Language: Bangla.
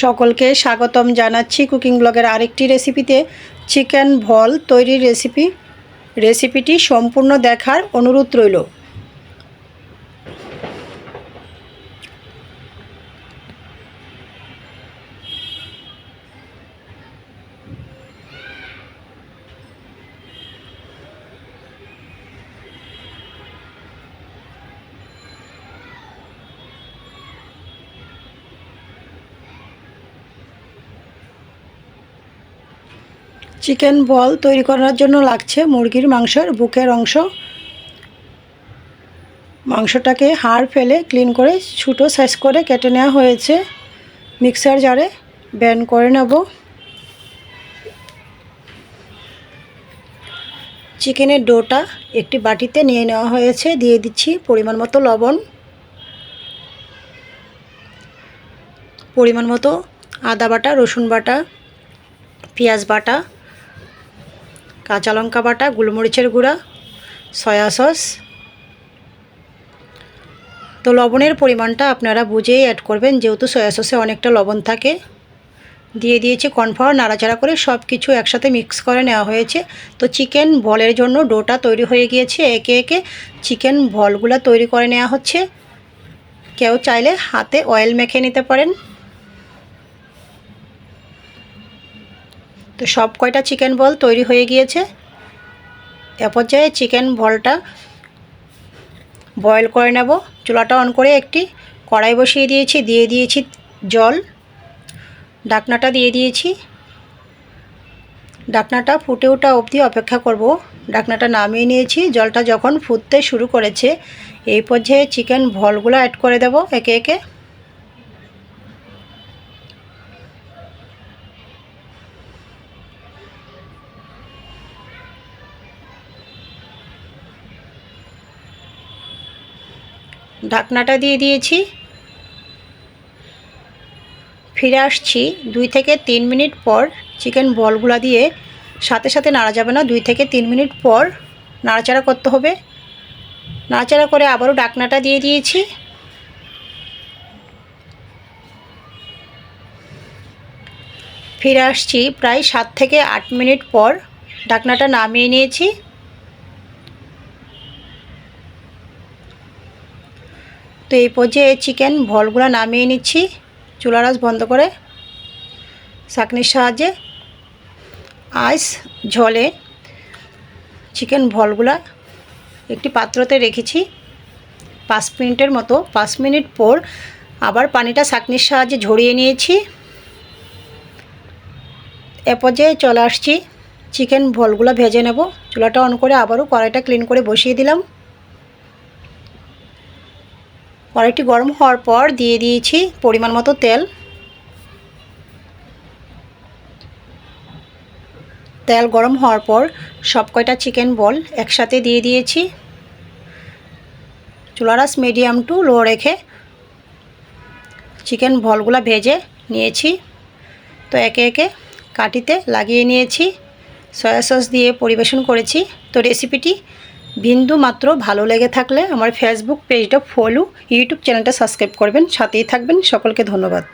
সকলকে স্বাগতম জানাচ্ছি কুকিং ব্লগের আরেকটি রেসিপিতে। চিকেন ভল তৈরির রেসিপি। রেসিপিটি সম্পূর্ণ দেখার অনুরোধ রইল। চিকেন বল তৈরি করার জন্য লাগছে মুরগির মাংসের বুকের অংশ। মাংসটাকে হাড় ফেলে ক্লিন করে ছোটো সাইজ করে কেটে নেওয়া হয়েছে। মিক্সার জারে ব্যান করে নেব। চিকেনের ডোটা একটি বাটিতে নিয়ে নেওয়া হয়েছে। দিয়ে দিচ্ছি পরিমাণ মতো লবণ। পরিমাণ মতো আদা বাটা, রসুন বাটা, পেঁয়াজ বাটা কাঁচা লঙ্কা বাটা, গোলমরিচের গুঁড়া, সয়া সস। তো লবণের পরিমাণটা আপনারা বুঝেই অ্যাড করবেন, যেহেতু সয়া সসে অনেকটা লবণ থাকে। দিয়ে দিয়েছি কর্নফ্লাওয়ার নাড়াচাড়া করে সব কিছু একসাথে মিক্স করে নেওয়া হয়েছে। তো চিকেন বলের জন্য ডোটা তৈরি হয়ে গিয়েছে, একে একে চিকেন বলগুলো তৈরি করে নেওয়া হচ্ছে। কেউ চাইলে হাতে অয়েল মেখে নিতে পারেন। তো সব কয়টা চিকেন বল তৈরি হয়ে গিয়েছে? এ পর্যায়ে চিকেন বলটা বয়েল করে নেব। চুলাটা অন করে একটি কড়াই বসিয়ে দিয়েছি, দিয়ে দিয়েছি জল। ডাকনাটা দিয়ে দিয়েছি। ডাকনাটা ফুটে ওঠা অবধি অপেক্ষা করব। ডাকনাটা নামিয়ে নিয়েছি। জলটা যখন ফুটতে শুরু করেছে, এই পর্যায়ে চিকেন ভলগুলো অ্যাড করে দেব একে একে। ঢাকনাটা দিয়ে দিয়েছি। ফিরে আসছি দুই থেকে তিন মিনিট পর চিকেন বলগুলো দিয়ে সাথে সাথে নাড়া যাবে না। দুই থেকে তিন মিনিট পর নাড়াচাড়া করতে হবে। নাড়াচাড়া করে আবারও ডাকনাটা দিয়ে দিয়েছি। ফিরে আসছি প্রায় সাত থেকে আট মিনিট পর ডাকনাটা নামিয়ে নিয়েছি। তো এই পর্যায়ে চিকেন ভলগুলো নামিয়ে নিচ্ছি। চুলার আঁচ বন্ধ করে চাকনির সাহায্যে। আইস, ঝলে চিকেন ভলগুলা একটি পাত্রতে রেখেছি। পাঁচ মিনিটের মতো, পাঁচ মিনিট পর আবার পানিটা চাকনির সাহায্যে ঝরিয়ে নিয়েছি। এ পর্যায়ে চলে আসছি। চিকেন ভলগুলো ভেজে নেব। চুলাটা অন করে আবারও কড়াইটা ক্লিন করে বসিয়ে দিলাম। কড়াইটি গরম হওয়ার পর দিয়ে দিয়েছি পরিমাণ মতো তেল। তেল গরম হওয়ার পর সব কয়টা চিকেন বল একসাথে দিয়ে দিয়েছি। চুলারাস মিডিয়াম টু লো রেখে চিকেন বলগুলো ভেজে নিয়েছি। তো একে একে কাটিতে লাগিয়ে নিয়েছি। সয়া সস দিয়ে পরিবেশন করেছি। তো রেসিপিটি বিন্দু মাত্র ভালো লেগে থাকলে আমার ফেসবুক পেজটা ফলো ইউটিউব চ্যানেলটা সাবস্ক্রাইব করবেন। সাথেই থাকবেন। সকলকে ধন্যবাদ।